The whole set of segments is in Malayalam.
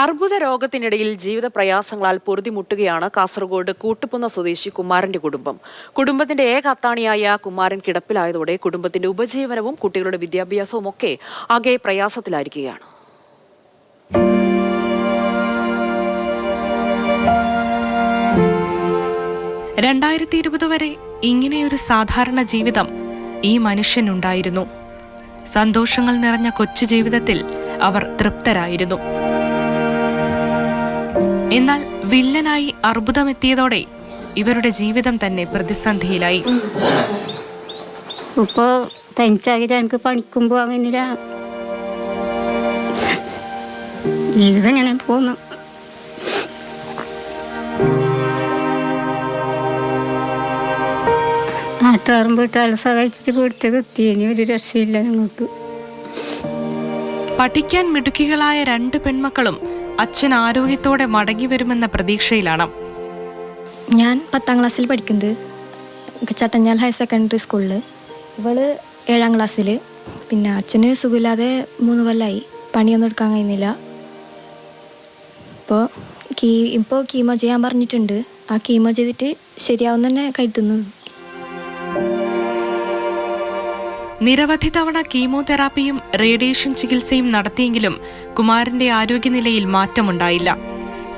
അർബുദ രോഗത്തിനിടയിൽ ജീവിത പ്രയാസങ്ങളാൽ പൊറുതിമുട്ടുകയാണ് കാസർഗോഡ് കൂട്ടുപുന്ന സ്വദേശി കുമാരന്റെ കുടുംബം. കുടുംബത്തിന്റെ ഏക അത്താണിയായ കുമാരൻ കിടപ്പിലായതോടെ കുടുംബത്തിന്റെ ഉപജീവനവും കുട്ടികളുടെ വിദ്യാഭ്യാസവും ഒക്കെ ആകെ പ്രയാസത്തിലായിരിക്കുകയാണ്. രണ്ടായിരത്തി ഇരുപത് വരെ ഇങ്ങനെയൊരു സാധാരണ ജീവിതം ഈ മനുഷ്യനുണ്ടായിരുന്നു. സന്തോഷങ്ങൾ നിറഞ്ഞ കൊച്ചു ജീവിതത്തിൽ അവർ തൃപ്തരായിരുന്നു. എന്നാൽ വില്ലനായി അർബുദമെത്തിയതോടെ ഇവരുടെ ജീവിതം തന്നെ പ്രതിസന്ധിയിലായി. ഇപ്പോ തനിച്ചാകിട്ട് എനിക്ക് പണിക്കും പോകാനില്ല ജീവിതം ഇങ്ങനെ പോകുന്നു നാട്ടുകാരും വീട്ടുകാരും സഹായിച്ചിട്ട് വീട്ടിലേക്ക് എത്തി ഇനി ഒരു രക്ഷയില്ല നിങ്ങൾക്ക് പഠിക്കാൻ മിടുക്കികളായ രണ്ട് പെൺമക്കളും അച്ഛൻ ആരോഗ്യത്തോടെ മടങ്ങി വരുമെന്ന പ്രതീക്ഷയിലാണ്. ഞാൻ പത്താം ക്ലാസ്സിൽ പഠിക്കുന്നത് ചട്ടഞ്ഞാൽ ഹയർ സെക്കൻഡറി സ്കൂളിൽ ഇവൾ ഏഴാം ക്ലാസ്സിൽ പിന്നെ അച്ഛന് സുഖമില്ലാതെ മൂന്ന് കൊല്ലമായി പണിയൊന്നും എടുക്കാൻ കഴിയുന്നില്ല. ഇപ്പോൾ കീ ഇപ്പോൾ കീമോ ചെയ്യാൻ പറഞ്ഞിട്ടുണ്ട്. ആ കീമോ ചെയ്തിട്ട് ശരിയാവും തന്നെ കരുതുന്നു. നിരവധി തവണ കീമോതെറാപ്പിയും റേഡിയേഷൻ ചികിത്സയും നടത്തിയെങ്കിലും കുമാരന്റെ ആരോഗ്യനിലയിൽ മാറ്റമുണ്ടായില്ല.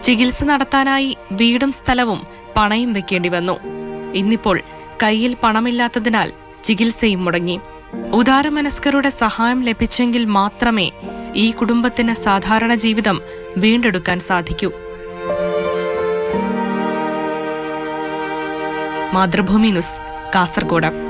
ചികിത്സ നടത്താനായി വീടും സ്ഥലവും പണയും വെക്കേണ്ടി വന്നു. ഇന്നിപ്പോൾ കയ്യിൽ പണമില്ലാത്തതിനാൽ ചികിത്സയും മുടങ്ങി. ഉദാരമനസ്കരുടെ സഹായം ലഭിച്ചെങ്കിൽ മാത്രമേ ഈ കുടുംബത്തിന് സാധാരണ ജീവിതം വീണ്ടെടുക്കാൻ സാധിക്കൂ. മാതൃഭൂമി ന്യൂസ് കാസർഗോഡ്.